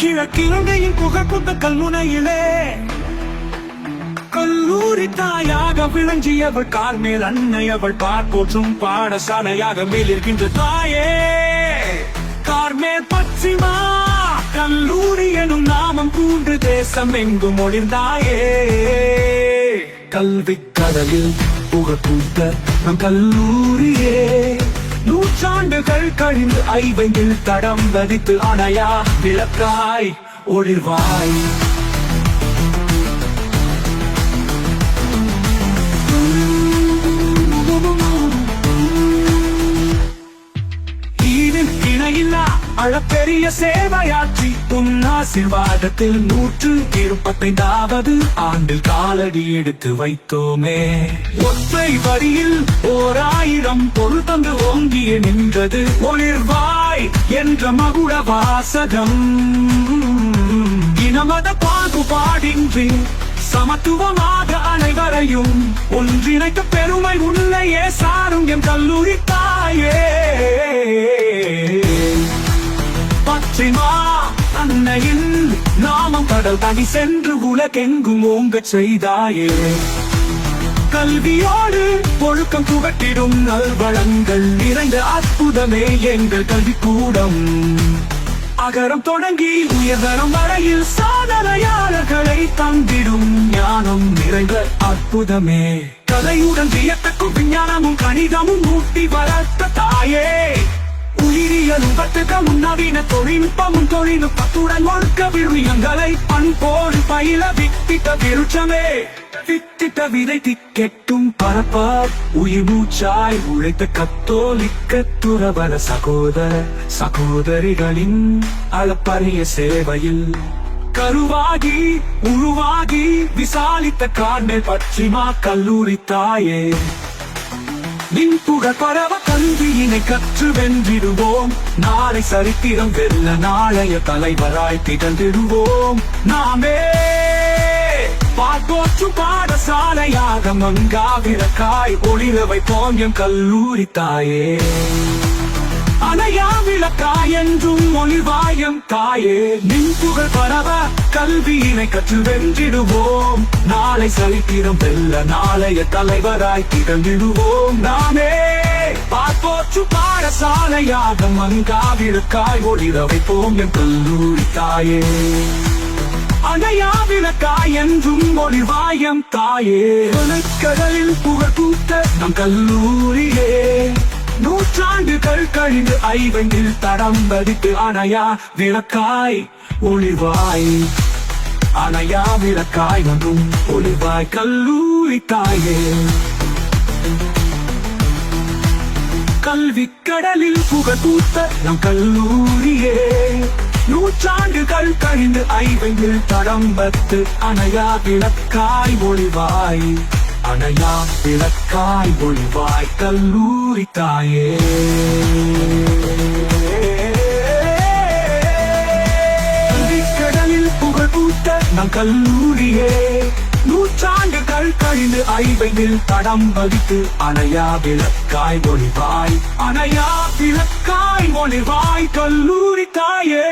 கிழக்கிழங்கையின் புகழ்புத்த கல்முனையிலே கல்லூரி தாயாக விளங்கியவள் கால் மேல் அன்னை அவள் பார்ப்போற்றும் பாடசாலையாக மேலிருக்கின்ற தாயே. கார்மேல் பச்சிமா கல்லூரி எனும் நாமம் பூண்டு தேசம் எங்கும் ஒளிர்ந்தாயே. கல்வி கடலில் புகழ்பூத்த நம் கல்லூரியே. நூற்றாண்டுகள் கழிந்து ஐவங்கில் தடம் வதித்து அணையா விளக்காய் ஒளிர்வாய். ஈடின் இணையில்லா அளப்பெரிய சேவையாற்றி உன் ஆசிர்வாதத்தில் நூற்று இருபத்தைந்தாவது ஆண்டில் காலடி எடுத்து வைத்தோமே. ஒற்றை வரியில் ஓர் ஆயிரம் பொருத்தந்து ஓங்கிய நின்றது ஒளிர்வாய் என்ற மகுட வாசகம். இனமத பாகுபாடின்றி சமத்துவமாக அனைவரையும் ஒன்றிணைக்க பெருமை உள்ளையே சாரும் என் கல்லூரி தாயே. கடல் தனி சென்று உலகெங்கும் ஓங்கச் செய்தாயே. கல்வியோடு ஒழுக்கம் புகட்டிடும் நல்வளங்கள் நிறைந்த அற்புதமே எங்கள் கல்வி கூடம் அகரம் தொடங்கி உயர்தரம் வரையில் சாதனையாளர்களை தந்திடும் ஞானம் நிறைந்த அற்புதமே. கலையுடன் வியத்தக்கும் விஞ்ஞானமும் கணிதமும் ஊட்டி வளர்த்த தாயே. உயிரியலும் கத்துக்கவும் நவீன தொழில்நுட்பமும் தொழில்நுட்பத்துடன் ஒழுக்க விழுமியங்களை பண்போடு பயில வித்திட்ட விருட்சமே. வித்திட்ட விதை திக்கெட்டும் பரப்பார். உயிர் மூச்சாய் உழைத்த கத்தோலிக்க துறவர சகோதர சகோதரிகளின் அளப்பரிய சேவையில். கருவாகி உருவாகி விசாலித்த காண்பேல் பற்றிமா கல்லூரி தாயே. நின் புகழ் பரவ கல்வியினை கற்று வென்றிடுவோம். நாளை சரித்திரம் வெல்ல நாளைய தலைவராய் திகழ்ந்திடுவோம். நாமே பாட்டோற்று பாடசாலையாக மங்காவிரக்காய் ஒளிர வைப்போம் எம் கல்லூரி தாயே. அணையா விளக்காய் என்றும் ஒளிவாயம் தாயே. நின் புகழ் பரவ கல்வியினை கற்று வென்றிடுவோம். நாளை சரித்திரம் வெல்ல நாளைய தலைவராய் திகழ்ந்திடுவோம். நாமே பார்ப்போற்று பாடசாலையாக மங்காவிளக்காய் ஒளிர வைப்போம் என் கல்லூரி தாயே. அணையா விளக்காய் என்றும் ஒளிவாயம் தாயே. கடலில் புகழ் கூத்த நம் கல்லூரியே. நூற்றாண்டுகள் கழிந்து ஐவங்கில் தடம் பதித்து அணையா விளக்காய் ஒளிவாய். அணையா விளக்காய் ஒன்றும் ஒளிவாய் கல்லூரி தாயே. கல்வி கடலில் புகழ் பூத்த நம் கல்லூரியே. நூற்றாண்டுகள் கழிந்து ஐவங்கில் தடம்பத்து அணையா விளக்காய் ஒளிவாய். அணையா விளக்காய் ஒளிவாய் கல்லூரி தாயே. கடலில் புகழ் பூத்த நம் கல்லூரியே. நூற்றாண்டுகள் கழிந்து ஐவையில் தடம் வகித்து அணையா விளக்காய் ஒளிவாய் அணையா விளக்காய் ஒளிவாய் கல்லூரி தாயே.